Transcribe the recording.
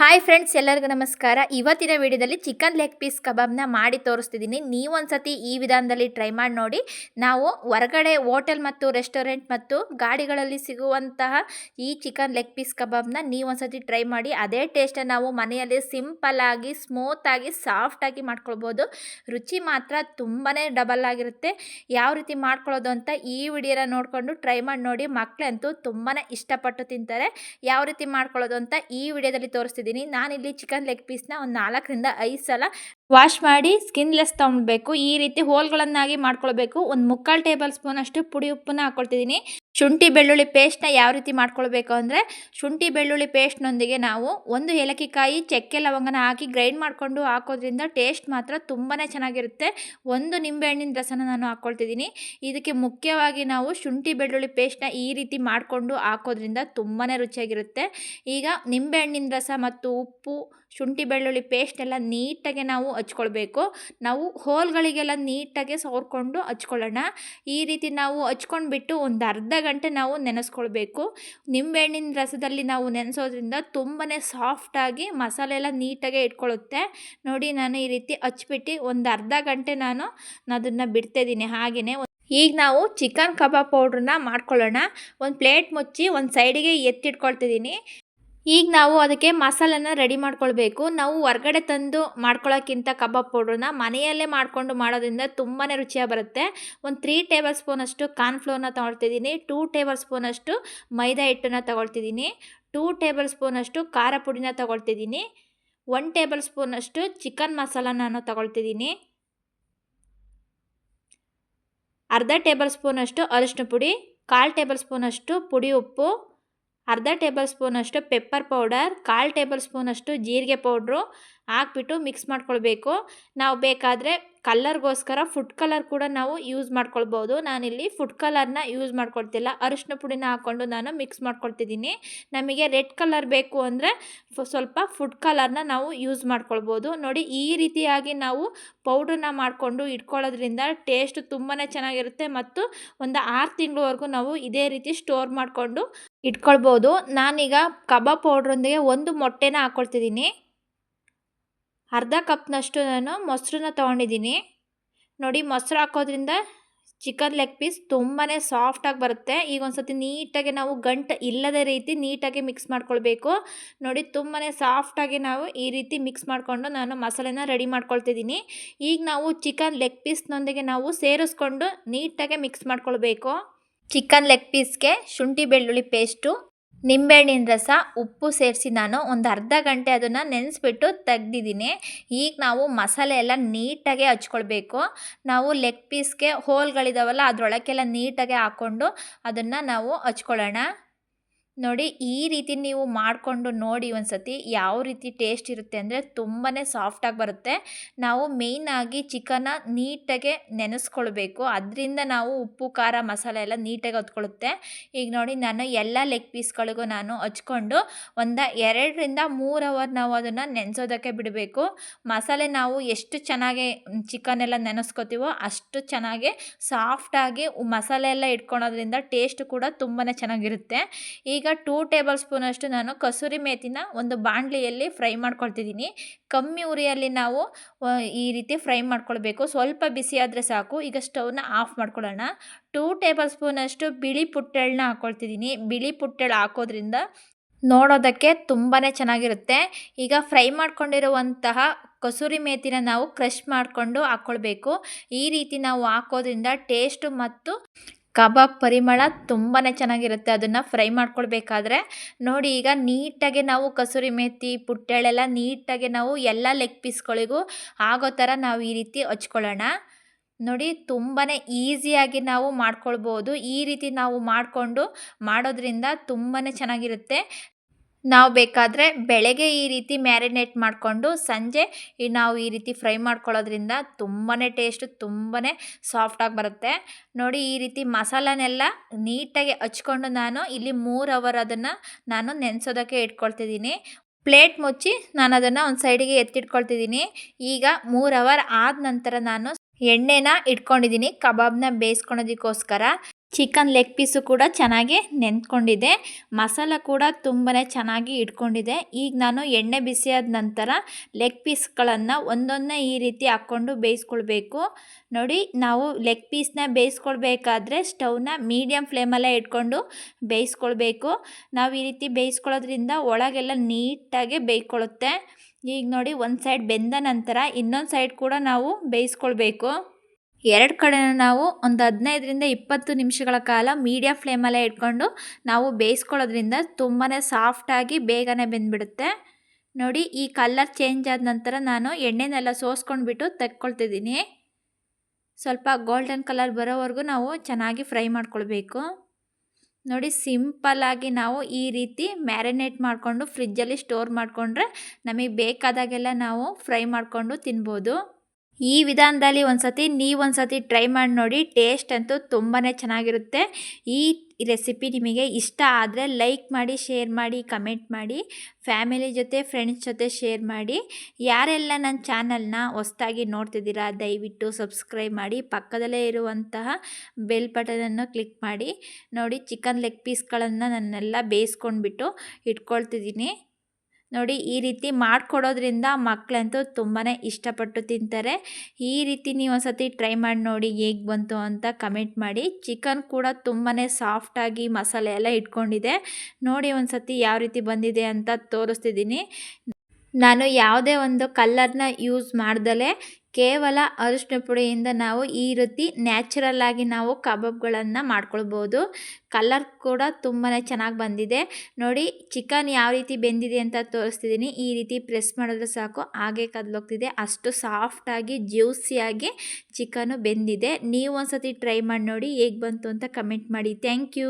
Hi friends ಎಲ್ಲರಿಗೂ ನಮಸ್ಕಾರ. ಇವತ್ತಿನ ವಿಡಿಯೋದಲ್ಲಿ ಚಿಕನ್ ಲೆಗ್ ಪೀಸ್ ಕಬಾಬ್ನ ಮಾಡಿ ತೋರಿಸ್ತಿದ್ದೀನಿ. ನೀವೊಂದ್ಸತಿ ಈ ವಿಧಾನದಲ್ಲಿ ಟ್ರೈ ಮಾಡಿ ನೋಡಿ. ನಾವು ಹೊರಗಡೆ ಹೋಟೆಲ್ ಮತ್ತು ರೆಸ್ಟೋರೆಂಟ್ ಮತ್ತು ಗಾಡಿಗಳಲ್ಲಿ ಸಿಗುವಂತಹ ಈ ಚಿಕನ್ ಲೆಗ್ ಪೀಸ್ ಕಬಾಬ್ನ ನೀವೊಂದ್ಸತಿ ಟ್ರೈ ಮಾಡಿ. ಅದೇ ಟೇಸ್ಟನ್ನು ನಾವು ಮನೆಯಲ್ಲಿ ಸಿಂಪಲ್ ಆಗಿ ಸ್ಮೂತ್ ಆಗಿ ಸಾಫ್ಟ್ ಆಗಿ ಮಾಡ್ಕೊಳ್ಬೋದು. ರುಚಿ ಮಾತ್ರ ತುಂಬಾ ಡಬಲ್ ಆಗಿರುತ್ತೆ. ಯಾವ ರೀತಿ ಮಾಡ್ಕೊಳ್ಳೋದು ಅಂತ ಈ ವಿಡಿಯೋನ ನೋಡಿಕೊಂಡು ಟ್ರೈ ಮಾಡಿ ನೋಡಿ. ಮಕ್ಕಳಂತೂ ತುಂಬಾ ಇಷ್ಟಪಟ್ಟು ತಿಂತಾರೆ. ಯಾವ ರೀತಿ ಮಾಡ್ಕೊಳ್ಳೋದು ಅಂತ ಈ ವಿಡಿಯೋದಲ್ಲಿ ತೋರಿಸ್ತಿದ್ದೀನಿ. ನಾನಿಲ್ಲಿ ಚಿಕನ್ ಲೆಗ್ ಪೀಸ್ನ ಒಂದು ನಾಲ್ಕರಿಂದ ಐದು ಸಲ ವಾಶ್ ಮಾಡಿ ಸ್ಕಿನ್ಲೆಸ್ ತೊಗೊಳ್ಬೇಕು ಈ ರೀತಿ ಹೋಲ್ಗಳನ್ನಾಗಿ ಮಾಡ್ಕೊಳ್ಬೇಕು. ಒಂದು ಮುಕ್ಕಾಲು ಟೇಬಲ್ ಸ್ಪೂನ್ ಅಷ್ಟು ಪುಡಿ ಉಪ್ಪನ್ನ ಹಾಕ್ಕೊಳ್ತಿದ್ದೀನಿ ಶುಂಠಿ, ಬೆಳ್ಳುಳ್ಳಿ ಪೇಸ್ಟ್ನ ಯಾವ ರೀತಿ ಮಾಡ್ಕೊಳ್ಬೇಕು ಅಂದರೆ, ಶುಂಠಿ, ಬೆಳ್ಳುಳ್ಳಿ ಪೇಸ್ಟ್ನೊಂದಿಗೆ ನಾವು ಒಂದು ಏಲಕ್ಕಿಕಾಯಿ, ಚಕ್ಕೆ, ಲವಂಗನ ಹಾಕಿ ಗ್ರೈಂಡ್ ಮಾಡಿಕೊಂಡು ಹಾಕೋದ್ರಿಂದ ಟೇಸ್ಟ್ ಮಾತ್ರ ತುಂಬಾ ಚೆನ್ನಾಗಿರುತ್ತೆ. ಒಂದು ನಿಂಬೆಹಣ್ಣಿನ ರಸನ ನಾನು ಹಾಕ್ಕೊಳ್ತಿದ್ದೀನಿ ಇದಕ್ಕೆ ಮುಖ್ಯವಾಗಿ ನಾವು ಶುಂಠಿ, ಬೆಳ್ಳುಳ್ಳಿ ಪೇಸ್ಟ್ನ ಈ ರೀತಿ ಮಾಡಿಕೊಂಡು ಹಾಕೋದ್ರಿಂದ ತುಂಬಾ ರುಚಿಯಾಗಿರುತ್ತೆ. ಈಗ ನಿಂಬೆಹಣ್ಣಿನ ರಸ ಮತ್ತು ಉಪ್ಪು ಶುಂಠಿ, ಬೆಳ್ಳುಳ್ಳಿ ಪೇಸ್ಟ್ ಎಲ್ಲ ನೀಟಾಗಿ ನಾವು ಹಚ್ಕೊಳ್ಬೇಕು. ನಾವು ಹೋಲ್ಗಳಿಗೆಲ್ಲ ನೀಟಾಗಿ ಸವರ್ಕೊಂಡು ಹಚ್ಕೊಳ್ಳೋಣ. ಈ ರೀತಿ ನಾವು ಹಚ್ಕೊಂಡ್ಬಿಟ್ಟು ಒಂದು ಅರ್ಧ ಗಂಟೆ ನಾವು ನೆನೆಸ್ಕೊಳ್ಬೇಕು. ನಿಂಬೆಹಣ್ಣಿನ ರಸದಲ್ಲಿ ನಾವು ನೆನೆಸೋದ್ರಿಂದ ತುಂಬಾ ಸಾಫ್ಟಾಗಿ ಮಸಾಲೆ ಎಲ್ಲ ನೀಟಾಗೆ ಇಟ್ಕೊಳ್ಳುತ್ತೆ. ನೋಡಿ, ನಾನು ಈ ರೀತಿ ಹಚ್ಬಿಟ್ಟು ಒಂದು ಅರ್ಧ ಗಂಟೆ ನಾನು ಅದನ್ನು ಬಿಡ್ತಾಯಿದ್ದೀನಿ ಹಾಗೆಯೇ ಈಗ ನಾವು ಚಿಕನ್ ಕಬಾಬ್ ಪೌಡ್ರನ್ನ ಮಾಡ್ಕೊಳ್ಳೋಣ. ಒಂದು ಪ್ಲೇಟ್ ಮುಚ್ಚಿ ಒಂದು ಸೈಡಿಗೆ ಎತ್ತಿಟ್ಕೊಳ್ತಿದ್ದೀನಿ ಈಗ ನಾವು ಅದಕ್ಕೆ ಮಸಾಲನ ರೆಡಿ ಮಾಡ್ಕೊಳ್ಬೇಕು. ನಾವು ಹೊರ್ಗಡೆ ತಂದು ಮಾಡ್ಕೊಳ್ಳೋಕ್ಕಿಂತ ಕಬಾಬ್ ಪೌಡ್ರನ್ನ ಮನೆಯಲ್ಲೇ ಮಾಡಿಕೊಂಡು ಮಾಡೋದ್ರಿಂದ ತುಂಬಾ ರುಚಿಯಾಗಿ ಬರುತ್ತೆ. ಒಂದು ತ್ರೀ ಟೇಬಲ್ ಸ್ಪೂನಷ್ಟು ಕಾರ್ನ್ಫ್ಲೋರ್ನ ತೊಗೊಳ್ತಿದ್ದೀನಿ. ಟೂ ಟೇಬಲ್ ಸ್ಪೂನಷ್ಟು ಮೈದಾ ಹಿಟ್ಟನ್ನು ತೊಗೊಳ್ತಿದ್ದೀನಿ. ಟೂ ಟೇಬಲ್ ಸ್ಪೂನಷ್ಟು ಖಾರ ಪುಡಿನ ತೊಗೊಳ್ತಿದ್ದೀನಿ. ಒನ್ ಟೇಬಲ್ ಸ್ಪೂನಷ್ಟು ಚಿಕನ್ ಮಸಾಲ ನಾನು ತೊಗೊಳ್ತಿದ್ದೀನಿ. ಅರ್ಧ ಟೇಬಲ್ ಸ್ಪೂನಷ್ಟು ಅರಿಶಿನ ಪುಡಿ, ಕಾಲು ಟೇಬಲ್ ಸ್ಪೂನಷ್ಟು ಪುಡಿ ಉಪ್ಪು ಅರ್ಧ ಟೇಬಲ್ ಸ್ಪೂನಷ್ಟು ಪೆಪ್ಪರ್ ಪೌಡರ್, ಕಾಲು ಟೇಬಲ್ ಸ್ಪೂನಷ್ಟು ಜೀರಿಗೆ ಪೌಡ್ರು ಹಾಕ್ಬಿಟ್ಟು ಮಿಕ್ಸ್ ಮಾಡ್ಕೊಳ್ಬೇಕು. ನಾವು ಬೇಕಾದರೆ ಕಲ್ಲರ್ಗೋಸ್ಕರ ಫುಡ್ ಕಲರ್ ಕೂಡ ನಾವು ಯೂಸ್ ಮಾಡ್ಕೊಳ್ಬೋದು. ನಾನಿಲ್ಲಿ ಫುಡ್ ಕಲರ್ನ ಯೂಸ್ ಮಾಡ್ಕೊಳ್ತಿಲ್ಲ. ಅರಿಶಿನ ಪುಡಿನ ಹಾಕ್ಕೊಂಡು ನಾನು ಮಿಕ್ಸ್ ಮಾಡ್ಕೊಳ್ತಿದ್ದೀನಿ. ನಮಗೆ ರೆಡ್ ಕಲರ್ ಬೇಕು ಅಂದರೆ ಸ್ವಲ್ಪ ಫುಡ್ ಕಲರ್ನ ನಾವು ಯೂಸ್ ಮಾಡ್ಕೊಳ್ಬೋದು. ನೋಡಿ, ಈ ರೀತಿಯಾಗಿ ನಾವು ಪೌಡ್ರನ್ನ ಮಾಡಿಕೊಂಡು ಇಟ್ಕೊಳ್ಳೋದ್ರಿಂದ ಟೇಸ್ಟ್ ತುಂಬಾ ಚೆನ್ನಾಗಿರುತ್ತೆ ಮತ್ತು ಒಂದು ಆರು ತಿಂಗಳವರೆಗೂ ನಾವು ಇದೇ ರೀತಿ ಸ್ಟೋರ್ ಮಾಡಿಕೊಂಡು ಇಟ್ಕೊಳ್ಬೋದು. ನಾನೀಗ ಕಬಾಬ್ ಪೌಡ್ರೊಂದಿಗೆ ಒಂದು ಮೊಟ್ಟೆನ ಹಾಕ್ಕೊಳ್ತಿದ್ದೀನಿ ಅರ್ಧ ಕಪ್ನಷ್ಟು ನಾನು ಮೊಸರನ್ನ ತೊಗೊಂಡಿದ್ದೀನಿ. ನೋಡಿ ಮೊಸರು ಹಾಕೋದ್ರಿಂದ ಚಿಕನ್ ಲೆಗ್ ಪೀಸ್ ತುಂಬಾ ಸಾಫ್ಟಾಗಿ ಬರುತ್ತೆ. ಈಗ ಒಂದು ಸತಿ ನೀಟಾಗಿ ನಾವು ಗಂಟು ಇಲ್ಲದ ರೀತಿ ನೀಟಾಗಿ ಮಿಕ್ಸ್ ಮಾಡ್ಕೊಳ್ಬೇಕು. ನೋಡಿ ತುಂಬಾ ಸಾಫ್ಟಾಗಿ ನಾವು ಈ ರೀತಿ ಮಿಕ್ಸ್ ಮಾಡಿಕೊಂಡು ನಾನು ಮಸಾಲೆನ ರೆಡಿ ಮಾಡ್ಕೊಳ್ತಿದ್ದೀನಿ. ಈಗ ನಾವು ಚಿಕನ್ ಲೆಗ್ ಪೀಸ್ನೊಂದಿಗೆ ನಾವು ಸೇರಿಸ್ಕೊಂಡು ನೀಟಾಗಿ ಮಿಕ್ಸ್ ಮಾಡ್ಕೊಳ್ಬೇಕು. ಚಿಕನ್ ಲೆಗ್ ಪೀಸ್ಗೆ ಶುಂಠಿ ಬೆಳ್ಳುಳ್ಳಿ ಪೇಸ್ಟು. ನಿಂಬೆಹಣ್ಣಿನ ರಸ, ಉಪ್ಪು ಸೇರಿಸಿ ನಾನು ಒಂದು ಅರ್ಧ ಗಂಟೆ ಅದನ್ನು ನೆನೆಸ್ಬಿಟ್ಟು ತೆಗ್ದಿದ್ದೀನಿ. ಈಗ ನಾವು ಮಸಾಲೆ ಎಲ್ಲ ನೀಟಾಗಿ ಹಚ್ಕೊಳ್ಬೇಕು. ನಾವು ಲೆಗ್ ಪೀಸ್ಗೆ ಹೋಲ್ಗಳಿದಾವಲ್ಲ ಅದರೊಳಕ್ಕೆಲ್ಲ ನೀಟಾಗಿ ಹಾಕ್ಕೊಂಡು ಅದನ್ನು ನಾವು ಹಚ್ಕೊಳ್ಳೋಣ. ನೋಡಿ ಈ ರೀತಿ ನೀವು ಮಾಡಿಕೊಂಡು ನೋಡಿ ಒಂದು ಸತಿ ಯಾವ ರೀತಿ ಟೇಸ್ಟ್ ಇರುತ್ತೆ ಅಂದರೆ ತುಂಬಾ ಸಾಫ್ಟಾಗಿ ಬರುತ್ತೆ. ನಾವು ಮೇಯ್ನಾಗಿ ಚಿಕನ್ನ ನೀಟಾಗೆ ನೆನೆಸ್ಕೊಳ್ಬೇಕು. ಅದರಿಂದ ನಾವು ಉಪ್ಪು, ಖಾರ, ಮಸಾಲೆ ಎಲ್ಲ ನೀಟಾಗಿ ಹೊತ್ಕೊಳ್ಳುತ್ತೆ. ಈಗ ನೋಡಿ ನಾನು ಎಲ್ಲ ಲೆಗ್ ಪೀಸ್ಗಳಿಗೂ ನಾನು ಹಚ್ಕೊಂಡು ಒಂದು ಎರಡರಿಂದ ಮೂರು ಅವರ್ ನಾವು ಅದನ್ನು ನೆನೆಸೋದಕ್ಕೆ ಬಿಡಬೇಕು. ಮಸಾಲೆ ನಾವು ಎಷ್ಟು ಚೆನ್ನಾಗಿ ಚಿಕನ್ ಎಲ್ಲ ನೆನೆಸ್ಕೋತೀವೋ ಅಷ್ಟು ಚೆನ್ನಾಗಿ ಸಾಫ್ಟಾಗಿ ಮಸಾಲೆ ಎಲ್ಲ ಇಟ್ಕೊಳೋದ್ರಿಂದ ಟೇಸ್ಟ್ ಕೂಡ ತುಂಬಾ ಚೆನ್ನಾಗಿರುತ್ತೆ. ಈಗ ಟೂ ಟೇಬಲ್ ಸ್ಪೂನಷ್ಟು ನಾನು ಕಸೂರಿ ಮೇತಿನ ಒಂದು ಬಾಣಲಿಯಲ್ಲಿ ಫ್ರೈ ಮಾಡ್ಕೊಳ್ತಿದ್ದೀನಿ. ಕಮ್ಮಿ ಉರಿಯಲ್ಲಿ ನಾವು ಈ ರೀತಿ ಫ್ರೈ ಮಾಡ್ಕೊಳ್ಬೇಕು. ಸ್ವಲ್ಪ ಬಿಸಿ ಆದರೆ ಸಾಕು. ಈಗ ಸ್ಟವ್ನ ಆಫ್ ಮಾಡ್ಕೊಳ್ಳೋಣ. ಟೂ ಟೇಬಲ್ ಸ್ಪೂನಷ್ಟು ಬಿಳಿ ಪುಟ್ಟೆಳನ್ನ ಹಾಕ್ಕೊಳ್ತಿದ್ದೀನಿ ಬಿಳಿ ಪುಟ್ಟೆಳು ಹಾಕೋದ್ರಿಂದ ನೋಡೋದಕ್ಕೆ ತುಂಬಾ ಚೆನ್ನಾಗಿರುತ್ತೆ. ಈಗ ಫ್ರೈ ಮಾಡ್ಕೊಂಡಿರುವಂತಹ ಕಸೂರಿ ಮೇತಿನ ನಾವು ಕ್ರಷ್ ಮಾಡಿಕೊಂಡು ಹಾಕ್ಕೊಳ್ಬೇಕು ಈ ರೀತಿ ನಾವು ಹಾಕೋದ್ರಿಂದ ಟೇಸ್ಟು ಮತ್ತು ಕಬಾಬ್ ಪರಿಮಳ ತುಂಬಾ ಚೆನ್ನಾಗಿರುತ್ತೆ. ಅದನ್ನು ಫ್ರೈ ಮಾಡ್ಕೊಳ್ಬೇಕಾದ್ರೆ ನೋಡಿ ಈಗ ನೀಟಾಗಿ ನಾವು ಕಸೂರಿ ಮೇಥಿ ಪುಟ್ಟೆಳೆಲ್ಲ ನೀಟಾಗಿ ನಾವು ಎಲ್ಲ ಲೆಗ್ ಪೀಸ್ಗಳಿಗೂ ಆಗೋ ಥರ ನಾವು ಈ ರೀತಿ ಹಚ್ಕೊಳ್ಳೋಣ. ನೋಡಿ ತುಂಬಾ ಈಸಿಯಾಗಿ ನಾವು ಮಾಡ್ಕೊಳ್ಬೋದು. ಈ ರೀತಿ ನಾವು ಮಾಡಿಕೊಂಡು ಮಾಡೋದ್ರಿಂದ ತುಂಬಾ ಚೆನ್ನಾಗಿರುತ್ತೆ. ನಾವು ಬೇಕಾದರೆ ಬೆಳಗ್ಗೆ ಈ ರೀತಿ ಮ್ಯಾರಿನೇಟ್ ಮಾಡಿಕೊಂಡು ಸಂಜೆ ನಾವು ಈ ರೀತಿ ಫ್ರೈ ಮಾಡ್ಕೊಳ್ಳೋದ್ರಿಂದ ತುಂಬಾ ಟೇಸ್ಟು ತುಂಬಾ ಸಾಫ್ಟಾಗಿ ಬರುತ್ತೆ. ನೋಡಿ ಈ ರೀತಿ ಮಸಾಲನೆಲ್ಲ ನೀಟಾಗಿ ಹಚ್ಕೊಂಡು ನಾನು ಇಲ್ಲಿ ಮೂರು ಅವರ್ ಅದನ್ನು ನಾನು ನೆನೆಸೋದಕ್ಕೆ ಇಟ್ಕೊಳ್ತಿದ್ದೀನಿ. ಪ್ಲೇಟ್ ಮುಚ್ಚಿ ನಾನು ಅದನ್ನು ಒಂದು ಸೈಡಿಗೆ ಎತ್ತಿಟ್ಕೊಳ್ತಿದ್ದೀನಿ. ಈಗ ಮೂರು ಅವರ್ ಆದ ನಂತರ ನಾನು ಎಣ್ಣೆನ ಇಟ್ಕೊಂಡಿದ್ದೀನಿ, ಕಬಾಬ್ನ ಬೇಯಿಸ್ಕೊಳೋದಕ್ಕೋಸ್ಕರ. ಚಿಕನ್ ಲೆಗ್ ಪೀಸು ಕೂಡ ಚೆನ್ನಾಗಿ ನೆಂದ್ಕೊಂಡಿದೆ ಮಸಾಲ ಕೂಡ ತುಂಬಾ ಚೆನ್ನಾಗಿ ಇಟ್ಕೊಂಡಿದೆ. ಈಗ ನಾನು ಎಣ್ಣೆ ಬಿಸಿಯಾದ ನಂತರ ಲೆಗ್ ಪೀಸ್ಗಳನ್ನು ಒಂದೊಂದೇ ಈ ರೀತಿ ಹಾಕ್ಕೊಂಡು ಬೇಯಿಸ್ಕೊಳ್ಬೇಕು. ನೋಡಿ, ನಾವು ಲೆಗ್ ಪೀಸ್ನ ಬೇಯಿಸ್ಕೊಳ್ಬೇಕಾದ್ರೆ ಸ್ಟವ್ನ ಮೀಡಿಯಮ್ ಫ್ಲೇಮಲ್ಲೇ ಇಟ್ಕೊಂಡು ಬೇಯಿಸ್ಕೊಳ್ಬೇಕು. ನಾವು ಈ ರೀತಿ ಬೇಯಿಸ್ಕೊಳ್ಳೋದ್ರಿಂದ ಒಳಗೆಲ್ಲ ನೀಟಾಗಿ ಬೇಯ್ಕೊಳ್ಳುತ್ತೆ ಈಗ ನೋಡಿ, ಒಂದು ಸೈಡ್ ಬೆಂದ ನಂತರ ಇನ್ನೊಂದು ಸೈಡ್ ಕೂಡ ನಾವು ಬೇಯಿಸ್ಕೊಳ್ಬೇಕು. ಎರಡು ಕಡೆ ನಾವು ಒಂದು ಹದಿನೈದರಿಂದ ಇಪ್ಪತ್ತು ನಿಮಿಷಗಳ ಕಾಲ ಮೀಡಿಯಮ್ ಫ್ಲೇಮಲ್ಲೇ ಇಟ್ಕೊಂಡು ನಾವು ಬೇಯಿಸ್ಕೊಳ್ಳೋದ್ರಿಂದ ತುಂಬಾ ಸಾಫ್ಟಾಗಿ ಬೇಗನೆ ಬೆಂದ್ಬಿಡುತ್ತೆ. ನೋಡಿ, ಈ ಕಲ್ಲರ್ ಚೇಂಜ್ ಆದ ನಂತರ ನಾನು ಎಣ್ಣೆನೆಲ್ಲ ಸೋಸ್ಕೊಂಡ್ಬಿಟ್ಟು ತೆಕ್ಕೊಳ್ತಿದ್ದೀನಿ. ಸ್ವಲ್ಪ ಗೋಲ್ಡನ್ ಕಲರ್ ಬರೋವರೆಗೂ ನಾವು ಚೆನ್ನಾಗಿ ಫ್ರೈ ಮಾಡ್ಕೊಳ್ಬೇಕು. ನೋಡಿ ಸಿಂಪಲ್ಲಾಗಿ ನಾವು ಈ ರೀತಿ ಮ್ಯಾರಿನೇಟ್ ಮಾಡಿಕೊಂಡು ಫ್ರಿಜ್ಜಲ್ಲಿ ಸ್ಟೋರ್ ಮಾಡಿಕೊಂಡ್ರೆ ನಮಗೆ ಬೇಕಾದಾಗೆಲ್ಲ ನಾವು ಫ್ರೈ ಮಾಡಿಕೊಂಡು ತಿನ್ಬೋದು. ಈ ವಿಧಾನದಲ್ಲಿ ಒಂದು ಸತಿ ನೀವು ಒಂದು ಸತಿ ಟ್ರೈ ಮಾಡಿ ನೋಡಿ ಟೇಸ್ಟ್ ಅಂತೂ ತುಂಬಾ ಚೆನ್ನಾಗಿರುತ್ತೆ. ಈ ರೆಸಿಪಿ ನಿಮಗೆ ಇಷ್ಟ ಆದರೆ ಲೈಕ್ ಮಾಡಿ ಶೇರ್ ಮಾಡಿ ಕಮೆಂಟ್ ಮಾಡಿ ಫ್ಯಾಮಿಲಿ ಜೊತೆ ಫ್ರೆಂಡ್ಸ್ ಜೊತೆ ಶೇರ್ ಮಾಡಿ. ಯಾರೆಲ್ಲ ನನ್ನ ಚಾನಲ್ನ ಹೊಸ್ದಾಗಿ ನೋಡ್ತಿದ್ದೀರಾ, ದಯವಿಟ್ಟು ಸಬ್ಸ್ಕ್ರೈಬ್ ಮಾಡಿ. ಪಕ್ಕದಲ್ಲೇ ಇರುವಂತಹ ಬೆಲ್ ಬಟನನ್ನು ಕ್ಲಿಕ್ ಮಾಡಿ. ನೋಡಿ ಚಿಕನ್ ಲೆಗ್ ಪೀಸ್ಗಳನ್ನು ನನ್ನೆಲ್ಲ ಬೇಯಿಸ್ಕೊಂಡ್ಬಿಟ್ಟು ಇಟ್ಕೊಳ್ತಿದ್ದೀನಿ. ನೋಡಿ ಈ ರೀತಿ ಮಾಡಿಕೊಡೋದ್ರಿಂದ ಮಕ್ಕಳಂತೂ ತುಂಬಾ ಇಷ್ಟಪಟ್ಟು ತಿಂತಾರೆ. ಈ ರೀತಿ ನೀವು ಒಂದ್ಸತಿ ಟ್ರೈ ಮಾಡಿ ನೋಡಿ ಹೇಗೆ ಬಂತು ಅಂತ ಕಮೆಂಟ್ ಮಾಡಿ. ಚಿಕನ್ ಕೂಡ ತುಂಬಾ ಸಾಫ್ಟಾಗಿ ಮಸಾಲೆ ಎಲ್ಲ ಇಟ್ಕೊಂಡಿದೆ. ನೋಡಿ ಒಂದು ಸತಿ ಯಾವ ರೀತಿ ಬಂದಿದೆ ಅಂತ ತೋರಿಸ್ತಿದ್ದೀನಿ. ನಾನು ಯಾವುದೇ ಒಂದು ಕಲ್ಲರ್ನ ಯೂಸ್ ಮಾಡ್ದಲೇ ಕೇವಲ ಅರಿಶಿನ ಪುಡಿಯಿಂದ ನಾವು ಈ ರೀತಿ ನ್ಯಾಚುರಲ್ ಆಗಿ ನಾವು ಕಬಾಬ್ಗಳನ್ನು ಮಾಡ್ಕೊಳ್ಬೋದು. ಕಲರ್ ಕೂಡ ತುಂಬಾ ಚೆನ್ನಾಗಿ ಬಂದಿದೆ. ನೋಡಿ, ಚಿಕನ್ ಯಾವ ರೀತಿ ಬೆಂದಿದೆ ಅಂತ ತೋರಿಸ್ತಿದ್ದೀನಿ ಈ ರೀತಿ ಪ್ರೆಸ್ ಮಾಡಿದ್ರೆ ಸಾಕು. ಹಾಗೆ ಕದ್ಲೋಗ್ತಿದೆ. ಅಷ್ಟು ಸಾಫ್ಟಾಗಿ ಜ್ಯೂಸಿಯಾಗಿ ಚಿಕನು ಬೆಂದಿದೆ. ನೀವು ಒಂದ್ಸತಿ ಟ್ರೈ ಮಾಡಿ ನೋಡಿ ಹೇಗೆ ಬಂತು ಅಂತ ಕಮೆಂಟ್ ಮಾಡಿ. Thank you